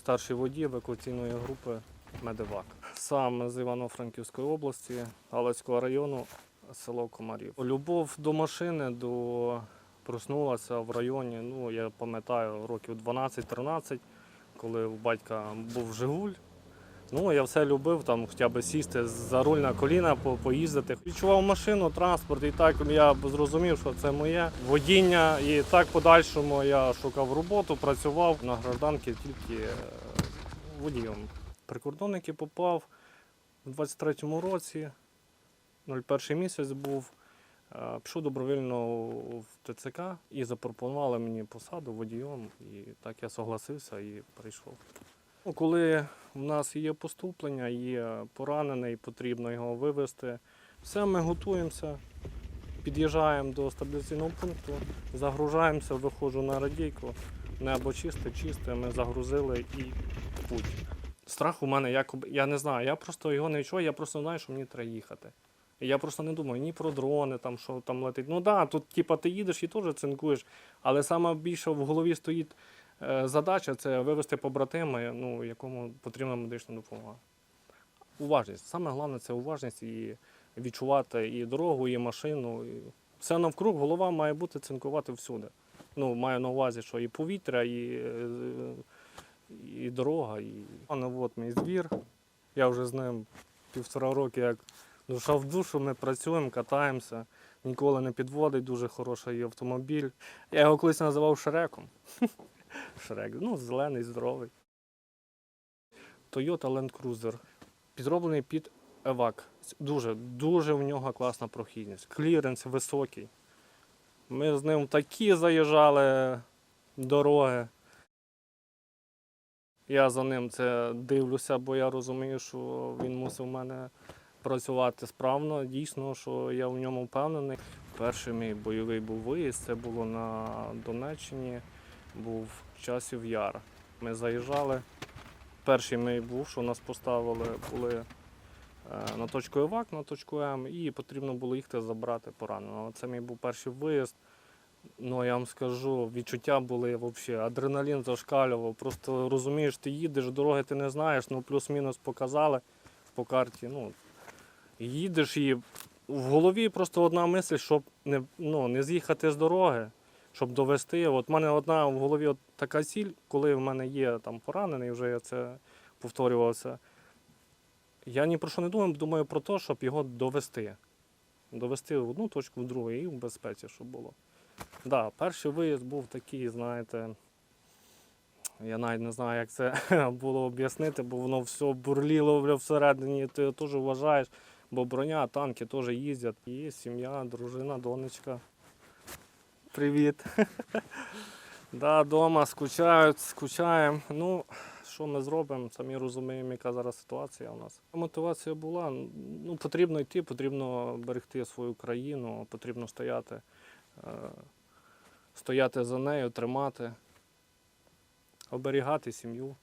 старший водій евакуаційної групи Медевак. Сам з Івано-Франківської області, Галицького району, село Комарів. Любов до машини, до проснулася в районі, ну я пам'ятаю, років 12-13, коли у батька був Жигуль. Ну, я все любив, там хоча б сісти за руль на коліна, по- поїздити. Відчував машину, транспорт, і так я зрозумів, що це моє водіння. І так подальшому я шукав роботу, працював на гражданки тільки е, водієм. Прикордонники попав у 23-му році, 01 місяць був. Е, Пішов добровільно в ТЦК і запропонували мені посаду водієм. І так я согласився і прийшов. Ну, Коли в нас є поступлення, є поранений, потрібно його вивезти. Все, ми готуємося, під'їжджаємо до стабіляційного пункту, загружаємося, виходжу на радійку, небо чисте, чисте, ми загрузили і путь. Страх у мене якоби, я не знаю, я просто його не відчуваю, я просто знаю, що мені треба їхати. І я просто не думаю ні про дрони, там, що там летить. Ну так, да, тут типа, ти їдеш і теж цинкуєш, але саме більше в голові стоїть Задача це вивести побратима, ну, якому потрібна медична допомога. Уважність. Саме головне це уважність і відчувати і дорогу, і машину. І все навкруг голова має бути цинкувати всюди. Ну, маю на увазі, що і повітря, і, е, і дорога. І... Ну, от мій звір. Я вже з ним півтора роки як душа в душу, ми працюємо, катаємося. Ніколи не підводить, дуже хороший автомобіль. Я його колись називав Шреком. Шрек. Ну, зелений, здоровий. Toyota Land Cruiser. Підроблений під евак. Дуже, дуже в нього класна прохідність. Кліренс високий. Ми з ним такі заїжджали дороги. Я за ним це дивлюся, бо я розумію, що він мусив в мене працювати справно. Дійсно, що я в ньому впевнений. Перший мій бойовий був виїзд, це було на Донеччині був часів яр. Ми заїжджали. Перший мій був, що нас поставили, були е, на точку ЕВАК, на точку М, і потрібно було їхати забрати пораненого. Це мій був перший виїзд. Ну, я вам скажу, відчуття були взагалі, адреналін зашкалював. Просто розумієш, ти їдеш, дороги ти не знаєш, ну плюс-мінус показали по карті. Ну, їдеш і в голові просто одна мисль, щоб не, ну, не з'їхати з дороги щоб довести. От в мене одна в голові от така ціль, коли в мене є там поранений, вже я це повторювався. Я ні про що не думаю, думаю про те, щоб його довести. Довести в одну точку, в другу і в безпеці, щоб було. Да, перший виїзд був такий, знаєте, я навіть не знаю, як це було об'яснити, бо воно все бурліло всередині, ти теж вважаєш, бо броня, танки теж їздять. Є сім'я, дружина, донечка. Привіт. да, дома скучають, скучаємо. Ну, що ми зробимо, самі розуміємо, яка зараз ситуація у нас. Мотивація була, ну, потрібно йти, потрібно берегти свою країну, потрібно стояти, е, стояти за нею, тримати, оберігати сім'ю.